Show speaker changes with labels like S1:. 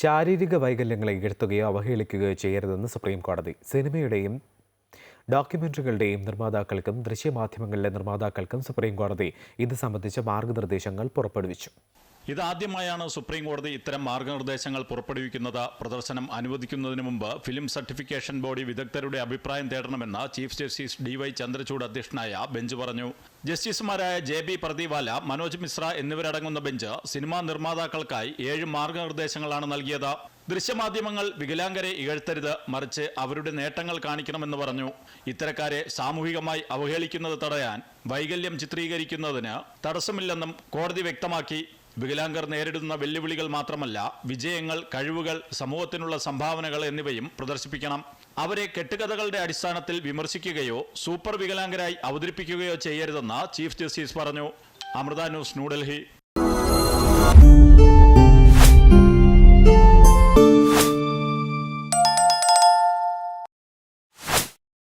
S1: ശാരീരിക വൈകല്യങ്ങളെ ഇകഴ്ത്തുകയോ അവഹേളിക്കുകയോ ചെയ്യരുതെന്ന് സുപ്രീം കോടതി സിനിമയുടെയും ഡോക്യുമെന്ററികളുടെയും നിർമ്മാതാക്കൾക്കും ദൃശ്യമാധ്യമങ്ങളിലെ നിർമ്മാതാക്കൾക്കും സുപ്രീം കോടതി ഇത് സംബന്ധിച്ച മാർഗനിർദ്ദേശങ്ങൾ പുറപ്പെടുവിച്ചു.
S2: ഇതാദ്യമായാണ് സുപ്രീം കോടതി ഇത്തരം മാർഗനിർദ്ദേശങ്ങൾ പുറപ്പെടുവിക്കുന്നത്. പ്രദർശനം അനുവദിക്കുന്നതിന് മുമ്പ് ഫിലിം സർട്ടിഫിക്കേഷൻ ബോഡി വിദഗ്ധരുടെ അഭിപ്രായം തേടണമെന്ന് chief justice D Y Chandrachud അധ്യക്ഷനായ ബെഞ്ച് പറഞ്ഞു. ജസ്റ്റിസുമാരായ ജെ ബി പ്രദീപാല മനോജ് മിശ്ര എന്നിവരടങ്ങുന്ന ബെഞ്ച് സിനിമാ നിർമ്മാതാക്കൾക്കായി ഏഴ് മാർഗനിർദ്ദേശങ്ങളാണ് നൽകിയത്. ദൃശ്യമാധ്യമങ്ങൾ വികലാംഗരെ ഇകഴ്ത്തരുത് മറിച്ച് അവരുടെ നേട്ടങ്ങൾ കാണിക്കണമെന്ന് പറഞ്ഞു. ഇത്തരക്കാരെ സാമൂഹികമായി അവഹേളിക്കുന്നത് തടയാൻ വൈകല്യം ചിത്രീകരിക്കുന്നതിന് തടസ്സമില്ലെന്നും കോടതി വ്യക്തമാക്കി. വികലാംഗർ നേരിടുന്ന വെല്ലുവിളികൾ മാത്രമല്ല വിജയങ്ങൾ കഴിവുകൾ സമൂഹത്തിനുള്ള സംഭാവനകൾ എന്നിവയും പ്രദർശിപ്പിക്കണം. അവരെ കെട്ടുകഥകളുടെ അടിസ്ഥാനത്തിൽ വിമർശിക്കുകയോ സൂപ്പർ വികലാംഗരായി അവതരിപ്പിക്കുകയോ ചെയ്യരുതെന്ന് ചീഫ് ജസ്റ്റിസ് പറഞ്ഞു. അമൃത ന്യൂസ് ന്യൂഡൽഹി.